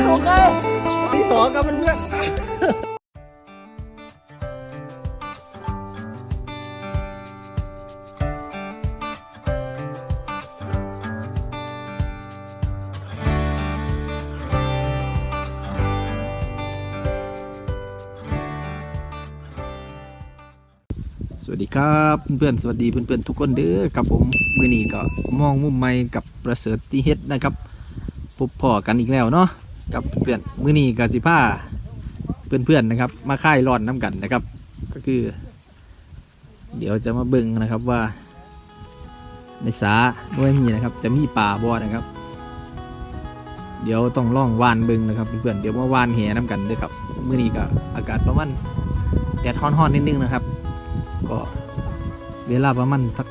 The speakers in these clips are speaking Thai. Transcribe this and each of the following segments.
มาดูไงที่สองครับเพื่อนสวัสดีครับเพื่อนสวัสดีเพื่อนๆทุกคนเด้อครับผมมื้อนี้ก็มองมุมใหม่กับประเสริฐที่เฮ็ดนะครับพบพ่อกันอีกแล้วเนาะ กับเพื่อนมื้อนี้ก็สิพาเพื่อนๆนะครับ มาค่ายร้อนน้ำกันนะครับ ก็คือ เดี๋ยวจะมาเบิ่งนะครับว่า ในสาด้วยนี้นะครับ จะมีป่าบ่นะครับ เดี๋ยวต้องล่องวานเบิ่งนะครับเพื่อนๆเดี๋ยวมาวานแหน้ำกันด้วยครับมื้อนี้ก็อากาศประมาณแดดฮ้อนๆนิดนึงนะครับ ก็เวลาประมาณสัก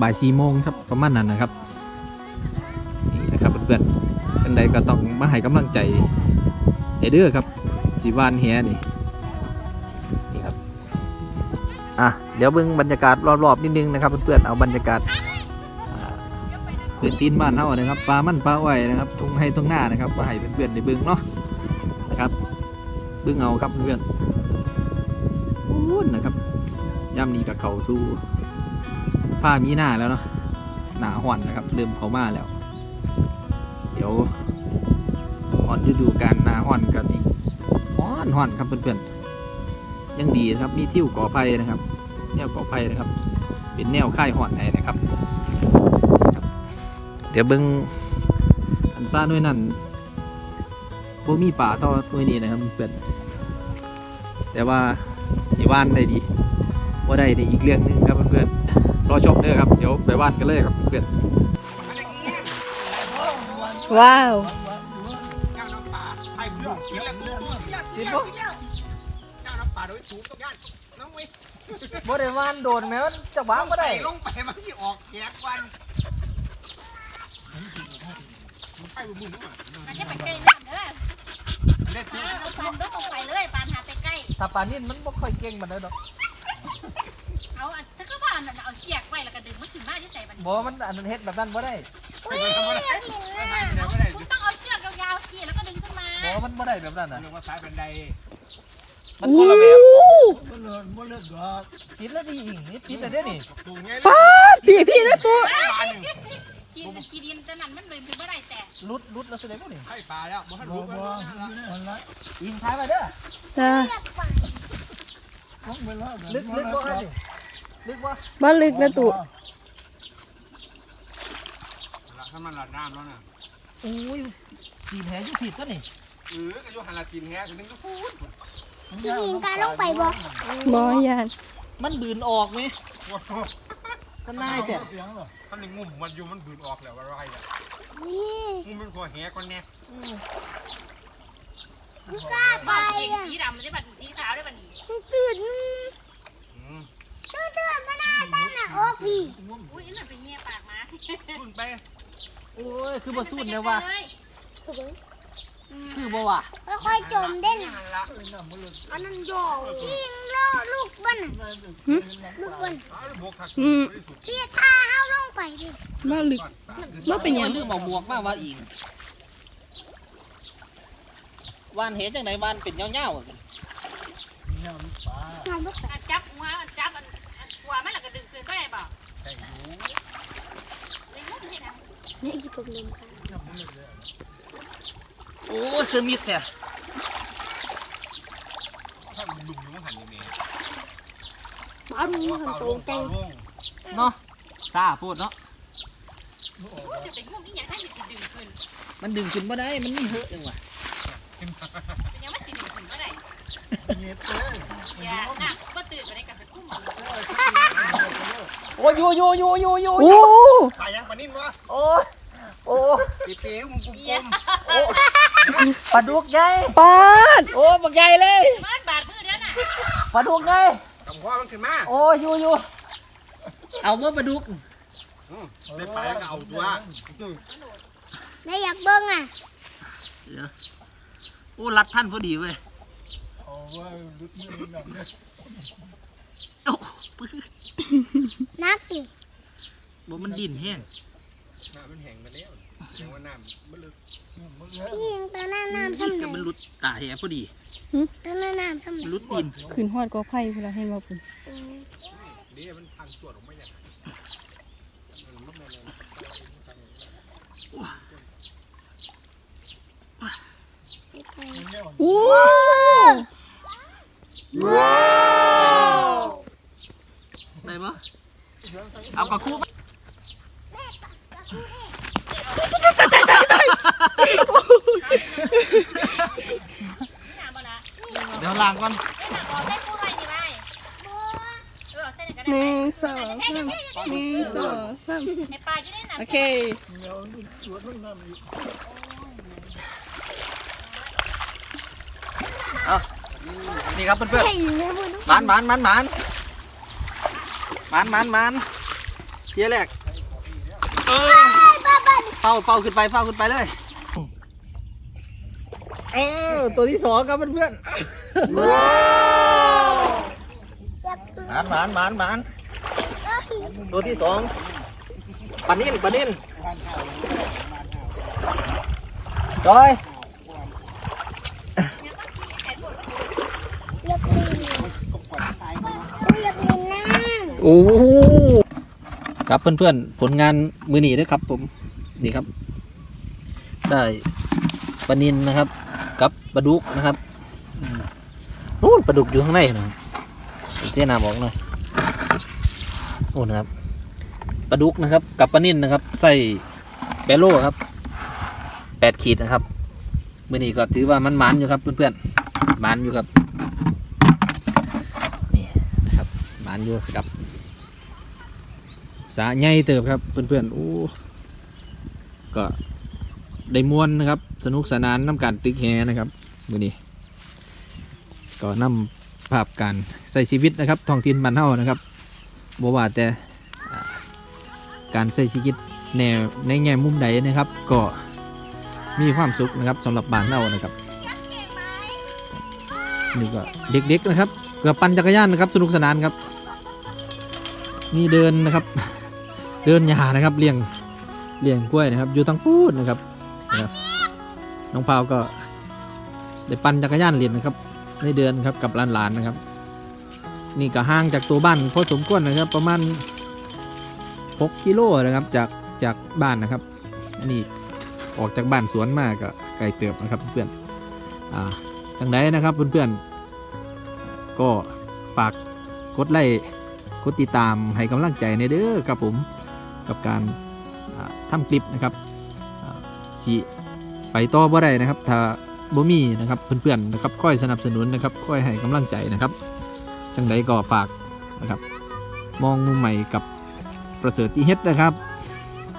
บ่ายสี่โมงครับประมาณนั้นนะครับ ใดก็ต้องมาให้กำลังใจเด้อครับจีวานเฮียนี่นี่ครับอะเดี๋ยวเบิ่งบรรยากาศรอบๆนิดนึงนะครับเพื่อนๆเอาบรรยากาศอ่าพื้นที่บ้านเฮานะครับปลามันปลาอ้อยนะครับทุ่งให้ทุ่งหน้านะครับมาให้เพื่อนๆได้เบิ่งเนาะนะครับเบิ่งเอาครับเพื่อนๆอู้นนะครับย่ำนี้กับเขาสู้ผ้ามีหน้าแล้วเนาะหนาห่อนนะครับเริ่มเขามาแล้ว ดี๋ยวห่อนฤดูการนาห่อนกันอีกห่อนห่อนครับเพื่อนๆยังดีนะครับ มีทิวก่อไผ่นะครับ แนวก่อไผ่นะครับ เป็นแนวค่ายห่อนไหนนะครับ เดี๋ยวเบิ้งอันซ่าด้วยนั่นโบมีป่าต่อด้วยนี้นะครับเพื่อนแต่ว่าสีว่านได้ดีว่าได้ในอีกเรื่องหนึงครับเพื่อนๆรอชมเด้อครับเดี๋ยวไปว่าดกันเลยครับเพื่อน ว้าวเจ้าน้ำปลาไอ้เพื่อนเสียแล้วตัวตัวเสียเสียเสียเจ้าน้ำปลาโดยสูงต้องย่านน้องเว้ยบ่ได้วานโดนแม้จะวางบ่ได้ลงไปมันที่ออกแขกวันไปบุญบุญมันจะไปใกล้น้ำเด้อเล่นปานเอาปานต้องลงไปเลยปานหาไปใกล้ถ้าปลานิ่นมันบ่ค่อยเก่งมันได้ดอกเอาอันถ้าก็ว่าอันนั้นเอาเสียกไว้แล้วก็ดึงมันขึ้นมาที่ใส่มันบ่มันอันนั้นเฮ็ดแบบนั้นบ่ได้ ไปทำอะไรไปไหนไม่ได้คุณต้องเอาเชือกยาวๆขี่แล้วก็ดึงขึ้นมาบ่มันบ่ได้แบบนั้นนะเรียกว่าสายบันไดมันคนละแบบปิดแล้วดินี่ปิดแล้วเด้นี่ตูงไงพี่พี่นะตัวปลาหนึ่งขี่ขี่ดินจะนั่นมันเลยถึงเมื่อไรแต่ลุดลุดแล้วแสดงว่านี่ให้ปลาแล้วบ่ให้รู้ว่ายิงท้ายมาเด้อจ้าลึกลึกบ่ฮะนี่ลึกบ่บ้านลึกนะตัว ถ้ามันหลัดน้ำแล้วน่ะโอ้ยทีมแหอยู่ผิดตัวนี่เออก็อยู่หันละกินแฮถึงนึงก็พูดพี่ยิงการลงไปบ่บ่ยานมันบืนออกไหมว่าโมันน่ายแต่ท่านนี่งุ่มมันอยู่มันบืนออกแล้วว่าไรอะงุ่มมันพอแหก่อนแน่บ้านเองสีดำไม่ได้บัดสีขาวได้บัดนี้อืมอุ้ยนั่นเป็นเงี้ยปากมาขึ้นไป โอ้ย คือบ่สู้แนวว่าคือบ่ว่าค่อยๆจมเด่นหันละอันนั้นโยยิงล่อลูกบอลน่ะลูกบอลบวกหักอืมเสียท่าเอาลงไปดิบ้านลึกบ่เป็นหยังลืมเอาหมวกมาว่าอิงวานเห็นจังไหนวานเป็นเงาๆอะอันจับหัวอันจับอันอันหัวมันแล้วก็ดึงขึ้นไปได้เปล่า ใช่อยู่ เลยมุดให้นะ นี่กี่ปมลมค่ะโอ้ยคือมีดแท้ถ้ามันลุมอยู่มันหันอยู่แม่บ้านนี้ว่าหันเป่าตลรงงจัเป่างลงเนาะซาพูดเนาะจะเป็นงุ่มอีหยังให้มันสิดึงขึ้นมันดึงขึ้นบ่ได้ มันมีเหอะจังวะเป็นยังไม่สิดึงขึ้นเมื่อไรอย่าหนักก็ตื่นไปในกับไปกุ้มโอ้ยอยู่อยู่อยู่อยู่อยู่โอ้ปลายังปลานิ่มวะโอ้ย โอ้ยปีเป๋มึงกลมปลาดุกใหญ่ปาดโอ้ยบักใหญ่เลยมันบาดมือเด้อน่ะปลาดุกใหญ่ๆกำพ่อมันขึ้นมาโอ้ยอยู่อยู่เอามาปลาดุกได้ปลาแล้วก็เอาตัวนายอยากเบิ้งอะโอ้รัดท่านพอดีเว้ยโอ้ปื้ดนักดิบ่มันดิ่นแห้ง น้ำมันแห้งไปแล้วเสียงว่าน้ำมันลึกพี่ยิงตอนหน้าน้ำซ้ำไหนมันรุดตาแหพอดีตอนหน้าน้ำซ้ำไหนรุดตีนขึ้นฮอดกอไผ่พุ่นละเห็นบ่พุ่นนี่มันทางตรวจออกมาอย่างโอ้ได้ปะเอากระคู่ หนาบ่ละ เดี๋ยวล้างก่อนหนาบ่ใส่ปูไว้นี่ไว้เออใส่ไหนก็หได้นึ่งสองสามหนึ่งสองสามไอ้ปลาอยู่ในน้ำโอเคนี่ครับเพื่อนๆหมันหมันหมันหมันหมันหมันหมันเทียแรกเออเฝ้าเฝ้าขึ้นไปเฝ้าขึ้นไปเลย เออ ตัวที่สองครับเพื่อนๆ หมันหมันหมันหมันตัวที่สองปลานิ่นปลานิ่นจอยอยากเล่นอยากเล่นน้ำโอ้ครับเพื่อนๆ ผลงานมือหนีด้วยครับ ผมนี่ครับ ได้ปลานินนะครับ กับปลาดุกนะครับอืม นู่นปลาดุกอยู่ข้างในนะเจ๊นาบอกหน่อยโอ้นะครับปลาดุกนะครับ กับปลานินนะครับ ใส่แบโลครับแปดขีดนะครับมือนี้ก็ถือว่ามันมันอยู่ครับเพื่อนๆมันอยู่ครับนี่นะครับมันอยู่ครับสาใหญ่เติบครับเพื่อนๆโอ้ก็ได้มวนนะครับ สนุกสนานน้ำการตึกแฮนะครับมือนี้ ก็นำภาพการใส่ชีวิตนะครับท้องถิ่นบ้านเฮานะครับบ่ว่าแต่การใส่ชีวิตแนวในแง่มุมใดนะครับ ก็มีความสุขนะครับสำหรับบ้านเรานะครับนี่ก็เด็กๆนะครับเกือบปั่นจักรยานนะครับสนุกสนานครับนี่เดินนะครับ เดินหยานะครับเลี้ยงเลี้ยงกล้วยนะครับ อยู่ตั้งพูดนะครับนะครับน้องพาวก็ได้ปั่นจักรยานเล่นนะครับ ในเดินครับกับหลานๆนะครับ นี่ก็ห่างจากตัวบ้านพอสมควรนะครับ ประมาณ 6 กิโลนะครับจากจากบ้านนะครับ อันนี้ออกจากบ้านสวนมากก็ไกลเติบนะครับเพื่อนอ่าจังไดนะครับเพื่อนๆก็ฝากกดไลค์กดติดตามให้กำลังใจในเด้อครับผมกับการทำคลิปนะครับสิไปต่อบ่ได้นะครับ ถ้า บ่มีนะครับเพื่อนๆนะครับค่อยสนับสนุนนะครับค่อยให้กำลังใจนะครับจังใดก็ฝากนะครับ มองมุมใหม่กับประเสริฐที่เฮ็ดนะครับ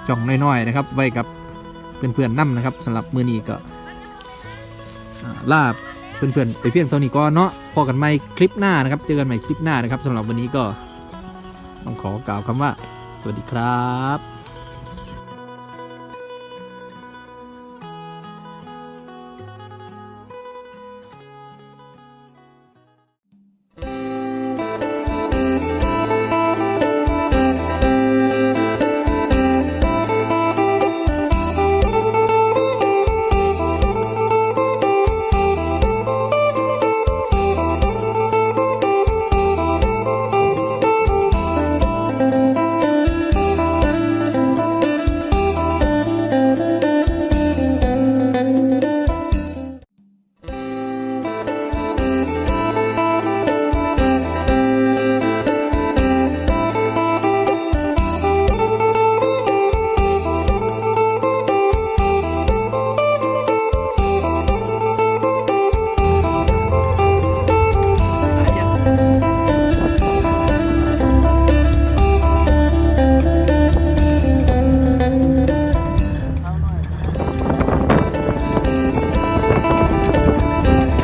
ช่องน้อยๆนะครับ ไว้กับเพื่อนๆนํนะครับสำหรับมือนี้ก็อ่าลาเพื่อนๆไปเพียงเท่านี้ก่อนเนาะพอกันใหม่คลิปหน้านะครับ เจอกันใหม่คลิปหน้านะครับสำหรับวันนี้ก็ต้องขอกล่าวคำว่า สวัสดีครับ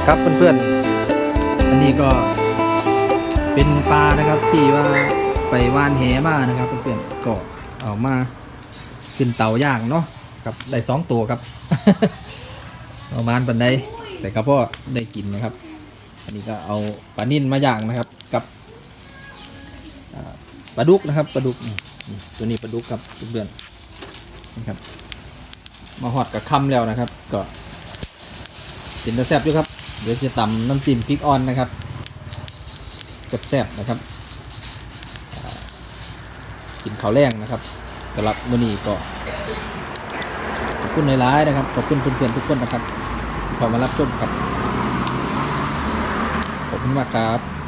ครับเพื่อนๆ อันนี้ก็เป็นปลานะครับที่ว่าไปว่านแหมานะครับเพื่อนๆก็เอามาขึ้นเตาย่างเนาะครับได้สองตัวครับประมาณปันไดแต่ก็พ่อได้กินนะครับ อันนี้ก็เอาปลานิ่นมาย่างนะครับกับปลาดุกนะครับปลาดุกตัวนี้ปลาดุกครับเพื่อนๆนะครับมาหอดกับคำแล้วนะครับ ก็กินต่แซบอยู่ครับ เดี๋ยวจะตำน้ำจิ้มพริกออนนะครับแซ่บๆนะครับกินข้าวแรงนะครับสำหรับมื้อนี้ก็ขอบคุณหลายๆนะครับขอบคุณเพื่อนๆทุกคนนะครับที่เข้ามารับชมครับขอบคุณมากครับ